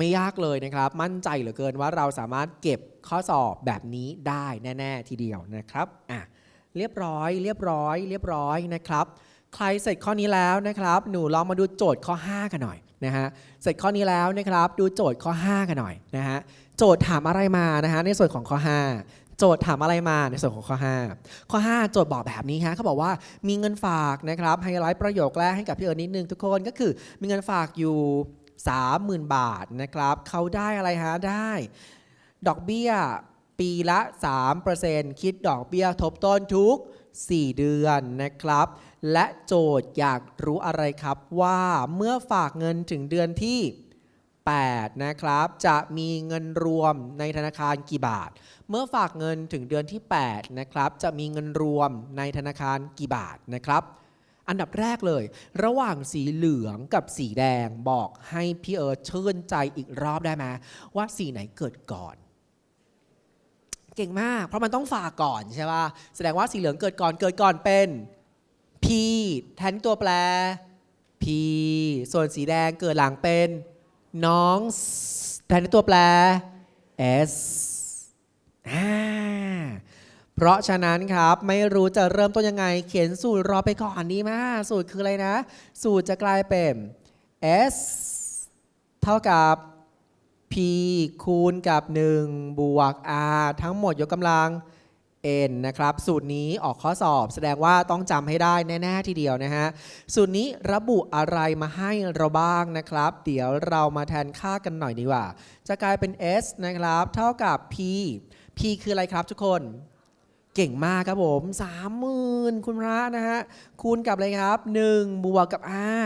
ไม่ยากเลยนะครับ มั่นใจเหลือเกินว่าเราสามารถเก็บข้อสอบแบบนี้ได้แน่ ๆ ทีเดียวนะครับอะเรียบร้อย เรียบร้อย เรียบร้อยนะครับ ใครเสร็จข้อนี้แล้วนะครับ หนูลองมาดูโจทย์ข้อ 5 กันหน่อยนะฮะเสร็จข้อนี้แล้วนะครับ ดูโจทย์ข้อ 5 กันหน่อยนะฮะโจทย์ถามอะไรมานะฮะในส่วนของข้อ5โจทย์ถามอะไรมาในส่วนของข้อ 5 ข้อ 5 โจทย์บอกแบบนี้ฮะเขาบอกว่ามีเงินฝากนะครับไฮไลท์ประโยคแรกให้กับพี่เอิญนิดนึงทุกคนก็คือมีเงินฝากอยู่ 30,000 บาทนะครับ เขาได้อะไรฮะ ได้ ดอกเบี้ยปีละ 3%คิดดอกเบี้ยทบต้นทุก 4 เดือนนะครับ และโจทย์อยากรู้อะไรครับว่าเมื่อฝากเงินถึงเดือนที่ 8 นะครับ จะมีเงินรวมในธนาคารกี่บาท เมื่อฝากเงินถึงเดือนที่ 8 นะครับ จะมีเงินรวมในธนาคารกี่บาทนะครับ อันดับแรกเลย ระหว่างสีเหลืองกับสีแดงบอกให้พี่เอิร์ธชื่นใจอีกรอบได้ไหมว่าสีไหนเกิดก่อน เก่งมาก เพราะมันต้องฝากก่อนใช่ป่ะแสดงว่าสีเหลืองเกิดก่อนเกิดก่อนเป็น P แทนตัวแปร P ส่วนสีแดงเกิดหลังเป็น น้องแทนตัวแปร S อ่า เพราะฉะนั้นครับไม่รู้จะเริ่มต้นยังไง เขียนสูตรรอไปก่อนดีมาก สูตรคืออะไรนะ สูตรจะกลายเป็น S เท่ากับ P คูณกับ 1 บวก R ทั้งหมดยกกำลัง n นะครับ สูตรนี้ออกข้อสอบแสดงว่าต้องจำให้ได้แน่ๆทีเดียวนะฮะ สูตรนี้ระบุอะไรมาให้เราบ้างนะครับ เดี๋ยวเรามาแทนค่ากันหน่อยดีกว่า จะกลายเป็น s นะครับ เท่ากับ p p คืออะไรครับทุกคน เก่งมากครับผม30,000คุณพระนะฮะคูณกับอะไรครับ 1 บวกกับ r